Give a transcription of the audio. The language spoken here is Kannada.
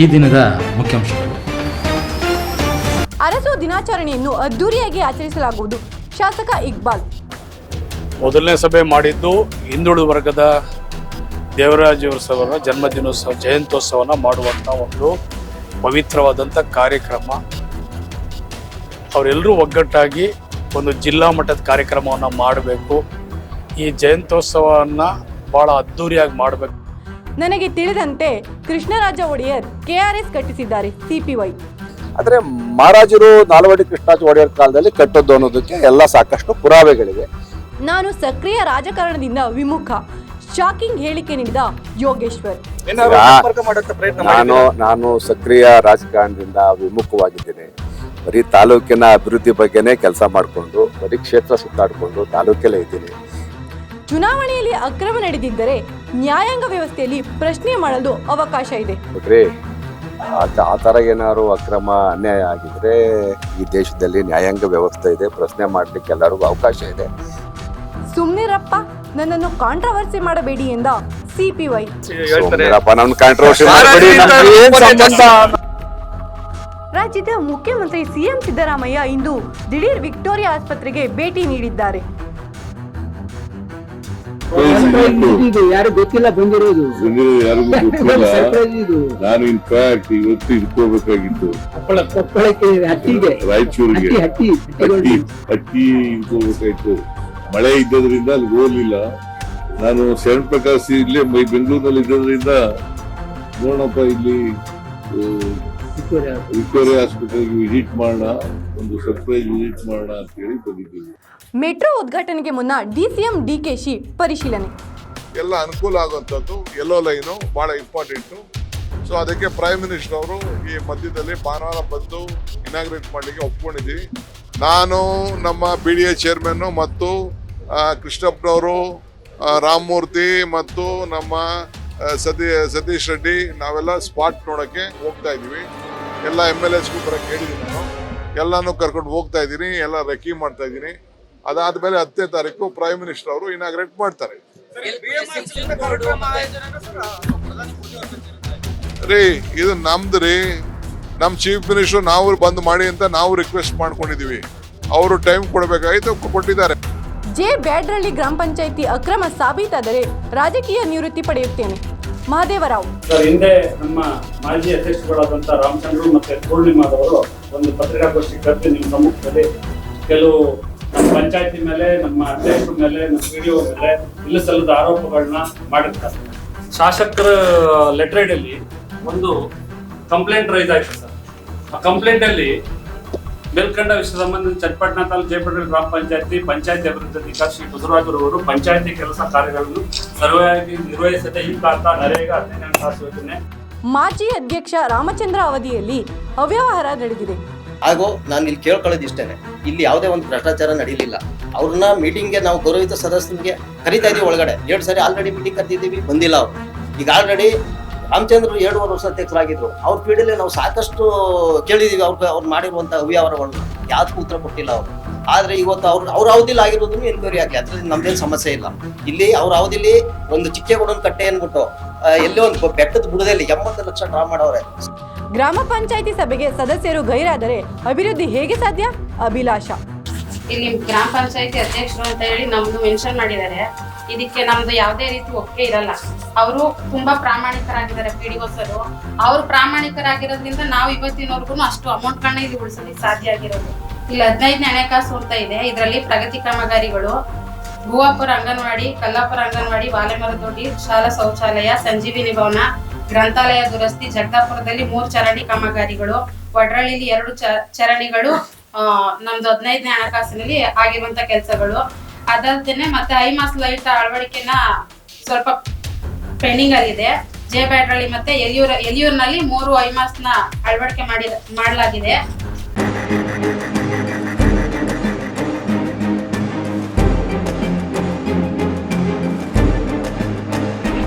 ಈ ದಿನದ ಮುಖ್ಯಾಂಶಗಳು. ಅರಸು ದಿನಾಚರಣೆಯನ್ನು ಅದ್ದೂರಿಯಾಗಿ ಆಚರಿಸಲಾಗುವುದು. ಶಾಸಕ ಇಕ್ಬಾಲ್. ಮೊದಲನೇ ಸಭೆ ಮಾಡಿದ್ದು ಹಿಂದುಳಿದ ವರ್ಗದ ದೇವರಾಜ ಅವರ ಜನ್ಮದಿನೋತ್ಸವ ಜಯಂತ್ಯೋತ್ಸವನ ಮಾಡುವಂಥ ಒಂದು ಪವಿತ್ರವಾದಂಥ ಕಾರ್ಯಕ್ರಮ. ಅವರೆಲ್ಲರೂ ಒಗ್ಗಟ್ಟಾಗಿ ಒಂದು ಜಿಲ್ಲಾ ಮಟ್ಟದ ಕಾರ್ಯಕ್ರಮವನ್ನು ಮಾಡಬೇಕು. ಈ ಜಯಂತ್ಯೋತ್ಸವವನ್ನು ಭಾಳ ಅದ್ಧೂರಿಯಾಗಿ ಮಾಡಬೇಕು. ನನಗೆ ತಿಳಿದಂತೆ ಕೃಷ್ಣರಾಜ ಒಡೆಯರ್ ಕೆಆರ್ಎಸ್ ಕಟ್ಟಿಸಿದ್ದಾರೆ ಸಿಪಿವೈ. ಆದರೆ ಮಹಾರಾಜರು ನಾಲ್ವಡಿ ಕೃಷ್ಣರಾಜ ಒಡೆಯರ್ ಕಾಲದಲ್ಲಿ ಕಟ್ಟದ್ದು ಅನ್ನೋದಕ್ಕೆ ಎಲ್ಲ ಸಾಕಷ್ಟು ಪುರಾವೆಗಳಿವೆ. ನಾನು ಸಕ್ರಿಯ ರಾಜಕಾರಣದಿಂದ ವಿಮುಖ. ಶಾಕಿಂಗ್ ಹೇಳಿಕೆ ನೀಡಿದ ಯೋಗೇಶ್ವರ್. ನಾನು ನಾನು ಸಕ್ರಿಯ ರಾಜಕಾರಣದಿಂದ ವಿಮುಖವಾಗಿದ್ದೇನೆ. ಬರೀ ತಾಲೂಕಿನ ಅಭಿವೃದ್ಧಿ ಬಗ್ಗೆನೇ ಕೆಲಸ ಮಾಡಿಕೊಂಡು ಬರೀ ಕ್ಷೇತ್ರ ಸುತ್ತಾಡಿಕೊಂಡು ತಾಲೂಕಲ್ಲೇ ಇದ್ದೀನಿ. ಚುನಾವಣೆಯಲ್ಲಿ ಅಕ್ರಮ ನಡೆದಿದ್ದರೆ ನ್ಯಾಯಾಂಗ ವ್ಯವಸ್ಥೆಯಲ್ಲಿ ಪ್ರಶ್ನೆ ಮಾಡಲು ಅವಕಾಶ ಇದೆ. ಆತರ ಆ ಥರ ಏನಾದ್ರು ಅಕ್ರಮ ಅನ್ಯಾಯ ಆಗಿದ್ರೆ ಈ ದೇಶದಲ್ಲಿ ನ್ಯಾಯಾಂಗ ವ್ಯವಸ್ಥೆ ಇದೆ ಪ್ರಶ್ನೆ ಮಾಡಲಿಕ್ಕೆ ಎಲ್ಲರಿಗೂ ಅವಕಾಶ ಇದೆ. ಸುಮ್ನಿರಪ್ಪ ನನ್ನನ್ನು ಕಾಂಟ್ರವರ್ಸಿ ಮಾಡಬೇಡಿ ಎಂದ ಸಿಪಿವೈ ರಾಜ್ಯದ ಮುಖ್ಯಮಂತ್ರಿ ಸಿಎಂ ಸಿದ್ದರಾಮಯ್ಯ ಇಂದು ದಿಢೀರ್ ವಿಕ್ಟೋರಿಯಾ ಆಸ್ಪತ್ರೆಗೆ ಭೇಟಿ ನೀಡಿದ್ದಾರೆ. ಇದು ಯಾರು ಗೊತ್ತಿಲ್ಲ ಬಂದಿರೋದು. ಬಂದಿರೋದು ಯಾರಿಗೂ ಗೊತ್ತಿಲ್ಲ. ಸರ್ಪ್ರೈಸ್ ಇದು. ನಾನು ಇನ್ಫ್ಯಾಕ್ಟ್ ಇವತ್ತು ಇಟ್ಕೋಬೇಕಾಗಿತ್ತು. ಕೊಪ್ಪಳಕ್ಕೆ ಹಟ್ಟಿಗೆ. ರಾಯಚೂರಿಗೆ. ಹಟ್ಟಿ ಹಟ್ಟಿ ಹಟ್ಟಿಗಳು ಅಕ್ಕಿ ಇಟ್ಕೋಬೇಕಾಯ್ತು ಮಳೆ ಇದ್ದದ್ರಿಂದ ಅಲ್ಲಿ ಹೋಗ್ಲಿಲ್ಲ. ನಾನು ಶರಣ್ ಪ್ರಕಾಶ್ ಇಲ್ಲೇ ಬೆಂಗಳೂರಿನಲ್ಲಿ ಇದ್ದದ್ರಿಂದ ನೋಡಪ್ಪ ಇಲ್ಲಿ ವಿಕ್ಟೋರಿಯಾ. ಆಸ್ಪತ್ರೆಗೆ ಹಾಸ್ಪಿಟಲ್ಗೆ ವಿಸಿಟ್ ಮಾಡೋಣ ಒಂದು ಸರ್ಪ್ರೈಸ್ ವಿಸಿಟ್ ಮಾಡೋಣ ಅಂತ ಹೇಳಿ ಬಂದಿದ್ದೀವಿ. ಮೆಟ್ರೋ ಉದ್ಘಾಟನೆಗೆ ಮುನ್ನ ಡಿಸಿಎಂ ಡಿಕೆಶಿ ಪರಿಶೀಲನೆ. ಎಲ್ಲ ಅನುಕೂಲ ಆಗುವಂಥದ್ದು ಎಲ್ಲೋ ಲೈನು ಭಾಳ ಇಂಪಾರ್ಟೆಂಟು ಸೊ ಅದಕ್ಕೆ ಪ್ರೈಮ್ ಮಿನಿಸ್ಟರ್ ಅವರು ಈ ಮಧ್ಯದಲ್ಲಿ ಭಾನುವಾರ ಬಂದು ಇನಾಗ್ರೇಟ್ ಮಾಡಲಿಕ್ಕೆ ಒಪ್ಕೊಂಡಿದ್ದೀವಿ. ನಾನು ನಮ್ಮ ಬಿ ಡಿ ಎ ಚೇರ್ಮನ್ನು ಮತ್ತು ಕೃಷ್ಣಪ್ಪನವರು ರಾಮಮೂರ್ತಿ ಮತ್ತು ನಮ್ಮ ಸತಿ ಸತೀಶ್ ರೆಡ್ಡಿ, ನಾವೆಲ್ಲ ಸ್ಪಾಟ್ ನೋಡೋಕ್ಕೆ ಹೋಗ್ತಾ ಇದ್ದೀವಿ. ಎಲ್ಲ ಎಂ ಎಲ್ ಎಸ್ಗೂ ಬರೋಕ್ಕೆ ಹೇಳಿದ್ದೀನಿ ನಾನು. ಎಲ್ಲನೂ ಕರ್ಕೊಂಡು ಹೋಗ್ತಾ ಇದ್ದೀನಿ, ಎಲ್ಲ ರೆಕಿ ಮಾಡ್ತಾ ಇದ್ದೀನಿ. ಅದಾದಮೇಲೆ ಹತ್ತನೇ ತಾರೀಕು ಪ್ರೈಮ್ ಮಿನಿಸ್ಟರ್ ಅವರು ಇನಾಗ್ರೇಟ್ ಮಾಡ್ತಾರೆ. ರೀ, ಇದು ನಮ್ದು ರೀ. ನಮ್ಮ ಚೀಫ್ ಮಿನಿಸ್ಟರ್ ನಾವು ಬಂದ್ ಮಾಡಿ ಅಂತ ನಾವು ರಿಕ್ವೆಸ್ಟ್ ಮಾಡ್ಕೊಂಡಿದೀವಿ ಅವರು ಟೈಮ್ ಕೊಡಬೇಕಾಯ್ತು, ಕೊಟ್ಟಿದ್ದಾರೆ. ಜೆ ಬ್ಯಾಡ್ರಳ್ಳಿ ಗ್ರಾಮ ಪಂಚಾಯಿತಿ ಅಕ್ರಮ ಸಾಬೀತಾದರೆ ರಾಜಕೀಯ ನಿವೃತ್ತಿ ಪಡೆಯುತ್ತೇನೆ. ಮಹದೇವರಾವ್. ಸರ್, ಹಿಂದೆ ನಮ್ಮ ಮಾಜಿ ಅಧ್ಯಕ್ಷಗಳಾದಂಥ ರಾಮಚಂದ್ರ ಮತ್ತೆ ಪೂರ್ಣಿಮಾದವರು ಒಂದು ಪತ್ರಿಕಾಗೋಷ್ಠಿ ಕರೆದು ನಿಮ್ಮ ಸಮ್ಮುಖದಲ್ಲಿ ಕೆಲವು ನಮ್ಮ ಪಂಚಾಯತಿ ಮೇಲೆ, ನಮ್ಮ ಅಧ್ಯಕ್ಷರ ಮೇಲೆ, ನಮ್ಮ ವಿಡಿಯೋ ಮೇಲೆ ಇಲ್ಲ ಸಲ್ಲದ ಆರೋಪಗಳನ್ನ ಮಾಡಿರ್ತಾರೆ. ಶಾಸಕರ ಲೆಟರ್ ಅಲ್ಲಿ ಒಂದು ಕಂಪ್ಲೇಂಟ್ ರೈಸ್ ಆಯ್ತು ಸರ್. ಆ ಕಂಪ್ಲೇಂಟ್ ಅಲ್ಲಿ ಮೇಲ್ಕಂಡ ವಿಷಯ ಸಂಬಂಧ ಚಟ್ಪಟ್ನ ತಾಲೂಕು ಜಯಪಟ್ಟಣ ಗ್ರಾಮ ಪಂಚಾಯತಿ ಪಂಚಾಯತಿ ಅಭಿವೃದ್ಧಿ ಅಧಿಕಾರಿ ಶ್ರೀ ಅವರು ಪಂಚಾಯತಿ ಕೆಲಸ ಕಾರ್ಯಗಳನ್ನು ಸರ್ವಾಗಿ ನಿರ್ವಹಿಸದೆ ಈ ಪ್ರಾಂತ ನರೇಗಾ ಹದಿನೆಂಟು ತಾಸು ಯೋಜನೆ ಮಾಜಿ ಅಧ್ಯಕ್ಷ ರಾಮಚಂದ್ರ ಅವಧಿಯಲ್ಲಿ ಅವ್ಯವಹಾರ ನಡೆದಿದೆ. ಹಾಗೂ ನಾನು ಇಲ್ಲಿ ಕೇಳ್ಕೊಳ್ಳೋದು ಇಷ್ಟೇನೆ ಇಲ್ಲಿ ಯಾವುದೇ ಒಂದು ಭ್ರಷ್ಟಾಚಾರ ನಡೀಲಿಲ್ಲ ಅವ್ರನ್ನ ಮೀಟಿಂಗ್ಗೆ ನಾವು ಗೌರವಿತ ಸದಸ್ಯರಿಗೆ ಕರಿತಾ ಇದೀವಿ ಒಳಗಡೆ. ಎರಡು ಸಾರಿ ಆಲ್ರೆಡಿ ಮೀಟಿಂಗ್ ಕರೆದಿದ್ದೀವಿ ಬಂದಿಲ್ಲ ಅವರು. ಈಗ ಆಲ್ರೆಡಿ ರಾಮಚಂದ್ರ ಎರಡೂವರೆ ವರ್ಷ ಅಧ್ಯಕ್ಷರಾಗಿದ್ರು. ಅವ್ರ ಪೀಳಿಗೆ ನಾವು ಸಾಕಷ್ಟು ಕೇಳಿದೀವಿ ಅವ್ರ ಅವ್ರು ಮಾಡಿರುವಂತಹ ಅವ್ಯವಹಾರಗಳನ್ನ. ಯಾವ್ದಕ್ಕೂ ಉತ್ತರ ಕೊಟ್ಟಿಲ್ಲ ಅವರು. ಆದ್ರೆ ಇವತ್ತು ಅವ್ರು ಅವ್ರ ಅವಧಿಲಿ ಆಗಿರೋದನ್ನು ಎನ್ಕ್ವೈರಿ ಆಗಲಿ ಅದ್ರಲ್ಲಿ ನಮ್ದೇನು ಸಮಸ್ಯೆ ಇಲ್ಲ. ಇಲ್ಲಿ ಅವ್ರ ಅವಧಿಲಿ ಒಂದು ಚಿಕ್ಕೇಗೌಡನ ಕಟ್ಟೆ ಅಂದ್ಬಿಟ್ಟು ಎಲ್ಲೋ ಒಂದು ಬೆಟ್ಟದ ಬುಡದಲ್ಲಿ ಎಂಬತ್ತು ಲಕ್ಷ ಡ್ರಾ ಮಾಡವ್ರೆ. ಗ್ರಾಮ ಪಂಚಾಯಿತಿ ಸಭೆಗೆ ಸದಸ್ಯರು ಗೈರಾದರೆ ಅಭಿವೃದ್ಧಿ ಹೇಗೆ ಸಾಧ್ಯ? ಅಭಿಲಾಷ. ಇಲ್ಲಿ ಗ್ರಾಮ ಪಂಚಾಯತಿ ಅಧ್ಯಕ್ಷರು ಅಂತ ಹೇಳಿ ನಮ್ದು ಮೆನ್ಷನ್ ಮಾಡಿದ್ದಾರೆ. ಇದಕ್ಕೆ ನಮ್ದು ಯಾವುದೇ ರೀತಿ ಒಪ್ಪಿಗೆ ಇರಲ್ಲ. ಅವರು ತುಂಬಾ ಪ್ರಾಮಾಣಿಕರಾಗಿದ್ದಾರೆ ಪಿ ಡಿ ಸರು. ಅವ್ರು ಪ್ರಾಮಾಣಿಕರಾಗಿರೋದ್ರಿಂದ ನಾವು ಇವತ್ತಿನವರೆಗೂ ಅಷ್ಟು ಅಮೌಂಟ್ ಅಮೌಂಟ್ಗಳನ್ನ ಇಲ್ಲಿ ಉಳಿಸಲಿಕ್ಕೆ ಸಾಧ್ಯ ಆಗಿರೋದು. ಇಲ್ಲಿ ಹದಿನೈದನೇ ಹಣಕಾಸು ಅಂತ ಇದೆ. ಇದರಲ್ಲಿ ಪ್ರಗತಿ ಕಾಮಗಾರಿಗಳು. ಭೂವಾಪುರ ಅಂಗನವಾಡಿ ಕಲ್ಲಾಪುರ ಅಂಗನವಾಡಿ ವಾಲೆಮರದೊಡ್ಡಿ ಶಾಲಾ ಶೌಚಾಲಯ ಸಂಜೀವಿನಿ ಭವನ ಗ್ರಂಥಾಲಯ ದುರಸ್ತಿ ಜಗದಾಪುರದಲ್ಲಿ ಮೂರು ಚರಂಡಿ ಕಾಮಗಾರಿಗಳು. ವಡ್ರಳ್ಳಿಲಿ ಎರಡು ಚ- ಚರಂಡಿಗಳು ಆ, ನಮ್ದು ಹದಿನೈದನೇ ಹಣಕಾಸಿನಲ್ಲಿ ಆಗಿರುವಂತ ಕೆಲಸಗಳು. ಅದಲ್ದೇನೆ ಮತ್ತೆ ಐ ಮಾಸ್ ಲೈಟ್ ಅಳವಡಿಕೆನ ಸ್ವಲ್ಪ ಪೆಂಡಿಂಗ್ ಆಗಿದೆ ಜೆ ಬ್ಯಾಟ್ರಳ್ಳಿ ಮತ್ತೆ ಎಲಿಯೂರ್, ಎಲಿಯೂರ್ನಲ್ಲಿ ಮೂರು ಐ ಮಾಸ್ನ ಅಳವಡಿಕೆ ಮಾಡಿ ಮಾಡಲಾಗಿದೆ.